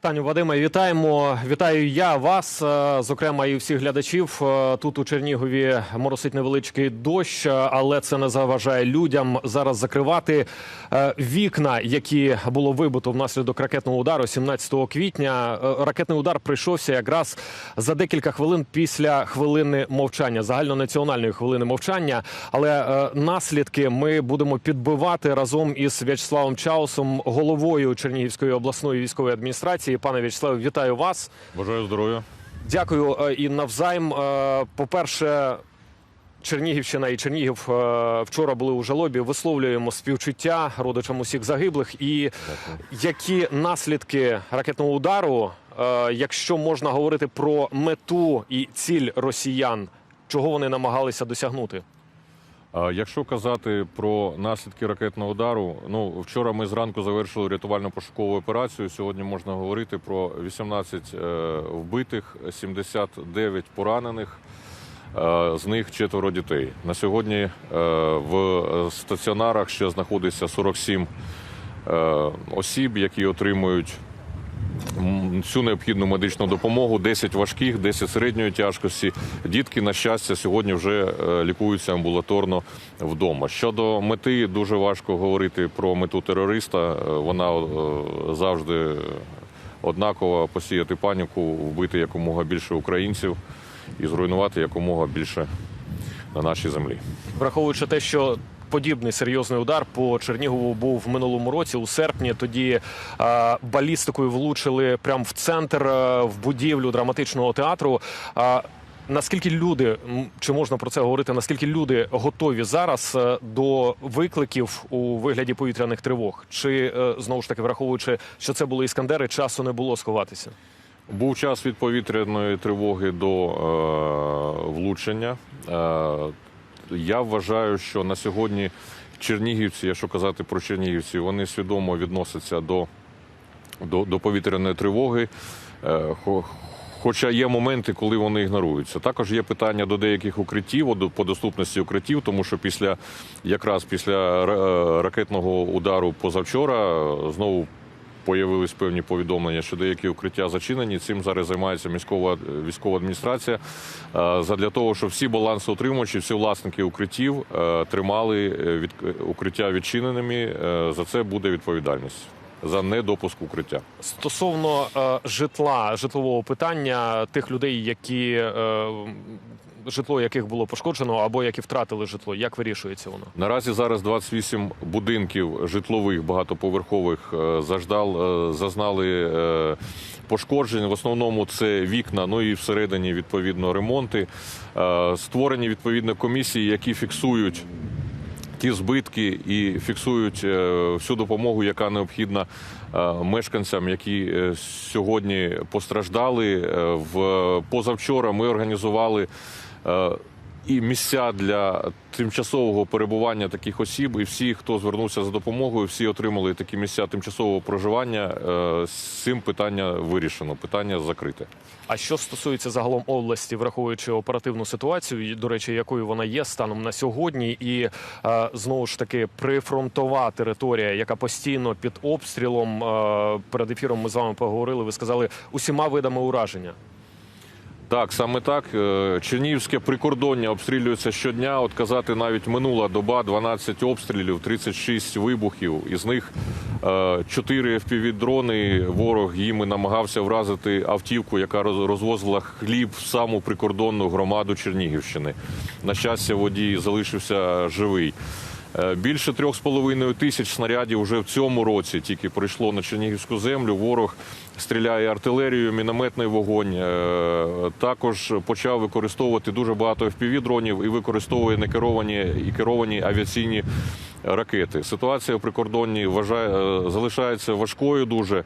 Таню Вадиме, вітаємо. Вітаю я вас, е, зокрема, і всіх глядачів. Е, Тут у Чернігові моросить невеличкий дощ, але це не заважає людям зараз закривати е, вікна, які було вибито внаслідок ракетного удару 17 квітня. Ракетний удар прийшовся якраз за декілька хвилин після хвилини мовчання, загальнонаціональної хвилини мовчання. Але наслідки ми будемо підбивати разом із В'ячеславом Чаусом, головою Чернігівської обласної військової адміністрації. Пане В'ячеславе, вітаю вас. Бажаю здоров'я. Дякую е, і навзаєм. Е, По-перше, Чернігівщина і Чернігів е, вчора були у жалобі. Висловлюємо співчуття родичам усіх загиблих. І які наслідки ракетного удару, якщо можна говорити про мету і ціль росіян, чого вони намагалися досягнути? Якщо казати про наслідки ракетного удару, ну вчора ми зранку завершили рятувально-пошукову операцію. Сьогодні можна говорити про 18 е, вбитих, 79 поранених. е, З них четверо дітей. На сьогодні е, в стаціонарах ще знаходиться 47 е, осіб, які отримують всю необхідну медичну допомогу. 10 важких, 10 середньої тяжкості. Дітки, на щастя, сьогодні вже е, лікуються амбулаторно вдома. Щодо мети, дуже важко говорити про мету терориста. Е, Вона е, завжди однакова посіяти паніку, вбити якомога більше українців і зруйнувати якомога більше на нашій землі. Враховуючи те, що подібний серйозний удар по Чернігову був в минулому році, у серпні. Тоді е, балістикою влучили прямо в центр е, в будівлю драматичного театру. Наскільки люди чи можна про це говорити? Наскільки люди готові зараз е, до викликів у вигляді повітряних тривог? Чи знову ж таки враховуючи, що це були іскандери, часу не було сховатися? Був час від повітряної тривоги до е, влучення. Е, я вважаю, що на сьогодні чернігівці, якщо казати про чернігівців, вони свідомо відносяться до, до, до повітряної тривоги. Е, Хоча є моменти, коли вони ігноруються. Також є питання до деяких укриттів, по доступності укриттів, тому що після якраз після ра- ракетного удару позавчора е, знову появились певні повідомлення, що деякі укриття зачинені. Цим зараз займається міськова військова адміністрація. Е, Задля того, щоб всі балансоутримувачі, всі власники укриттів е, тримали е, від укриття відчиненими. Е, За це буде відповідальність за недопуск укриття. Стосовно е, житла, житлового питання тих людей, які е, житло яких було пошкоджено або які втратили житло, як вирішується воно? Наразі зараз 28 будинків житлових багатоповерхових е, заждал, е, зазнали е, пошкоджень. В основному це вікна, ну і всередині відповідно ремонти. Створені відповідно комісії, які фіксують. Ті збитки і фіксують всю допомогу, яка необхідна мешканцям, які сьогодні постраждали. В позавчора ми організували і місця для тимчасового перебування таких осіб, і всі, хто звернувся за допомогою, всі отримали такі місця тимчасового проживання. Е, З цим питання вирішено, питання закрите. А що стосується загалом області, враховуючи оперативну ситуацію, до речі, якою вона є станом на сьогодні, і е, знову ж таки прифронтова територія, яка постійно під обстрілом. Е, перед ефіром ми з вами поговорили. Ви сказали усіма видами ураження. Так, саме так. Е, Чернігівське прикордоння обстрілюється щодня. От казати навіть минула доба 12 обстрілів, 36 вибухів. Із них 4 FPV-дрони. Ворог їми намагався вразити автівку, яка роз- розвозила хліб в саму прикордонну громаду Чернігівщини. На щастя, водій залишився живий. Е, Більше трьох з половиною тисяч снарядів вже в цьому році тільки прийшло на Чернігівську землю. Ворог стріляє артилерією, мінометний вогонь. Е, Також почав використовувати дуже багато FPV-дронів і використовує некеровані і керовані авіаційні ракети. Ситуація в прикордонні вважає, е, залишається важкою дуже.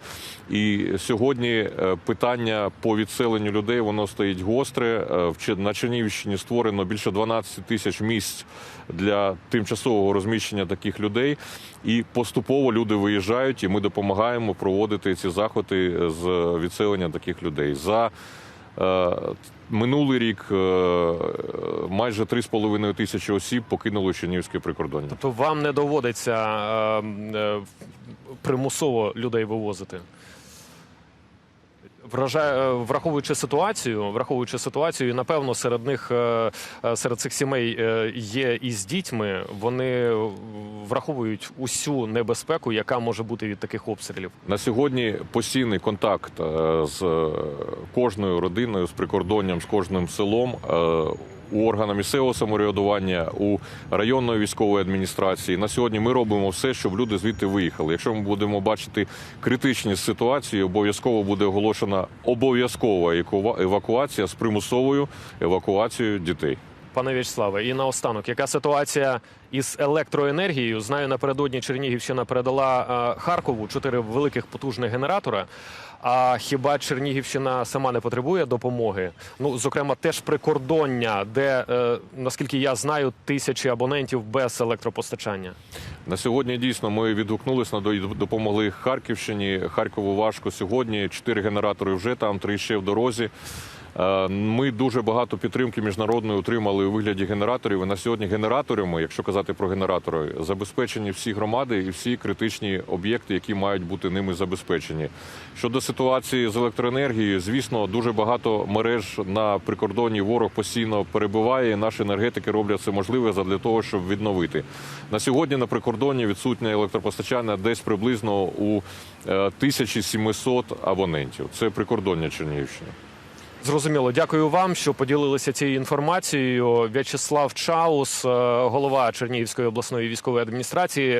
І сьогодні е, питання по відселенню людей воно стоїть гостре. Е, На Чернігівщині створено більше 12 тисяч місць для тимчасового розміщення таких людей. І поступово люди виїжджають, і ми допомагаємо проводити ці заходи з відселення таких людей. За минулий рік е, майже 3,5 тисячі осіб покинули Чернівське прикордоння. Тобто вам не доводиться е, е, примусово людей вивозити? Е, враховуючи ситуацію, враховуючи ситуацію, і напевно серед них е, е, серед цих сімей є і з дітьми. Вони враховують усю небезпеку, яка може бути від таких обстрілів. На сьогодні постійний контакт з кожною родиною, з прикордонням, з кожним селом. У органа місцевого самоврядування, у районної військової адміністрації на сьогодні ми робимо все, щоб люди звідти виїхали. Якщо ми будемо бачити критичні ситуації, обов'язково буде оголошена обов'язкова евакуація з примусовою евакуацією дітей. Пане В'ячеславе, і наостанок, яка ситуація із електроенергією? Знаю, напередодні Чернігівщина передала е, Харкову чотири великих потужних генератора. А хіба Чернігівщина сама не потребує допомоги? Ну, зокрема, теж прикордоння, де, е, наскільки я знаю, тисячі абонентів без електропостачання. На сьогодні дійсно ми відгукнулися на до- допомогли Харківщині. Харкову важко сьогодні. Чотири генератори вже там, три ще в дорозі. Е, Ми дуже багато підтримки міжнародної отримали у вигляді генераторів. І на сьогодні генераторами, якщо казати про генератори, забезпечені всі громади і всі критичні об'єкти, які мають бути ними забезпечені. Щодо ситуації з електроенергією, звісно, дуже багато мереж на прикордонні ворог постійно перебуває. і Наші енергетики роблять це можливе для того, щоб відновити. На сьогодні на прикордонні відсутнє електропостачання десь приблизно у е, 1700 абонентів. Це прикордоння Чернігівщини. Зрозуміло, дякую вам, що поділилися цією інформацією. В'ячеслав Чаус, е, голова Чернігівської обласної військової адміністрації.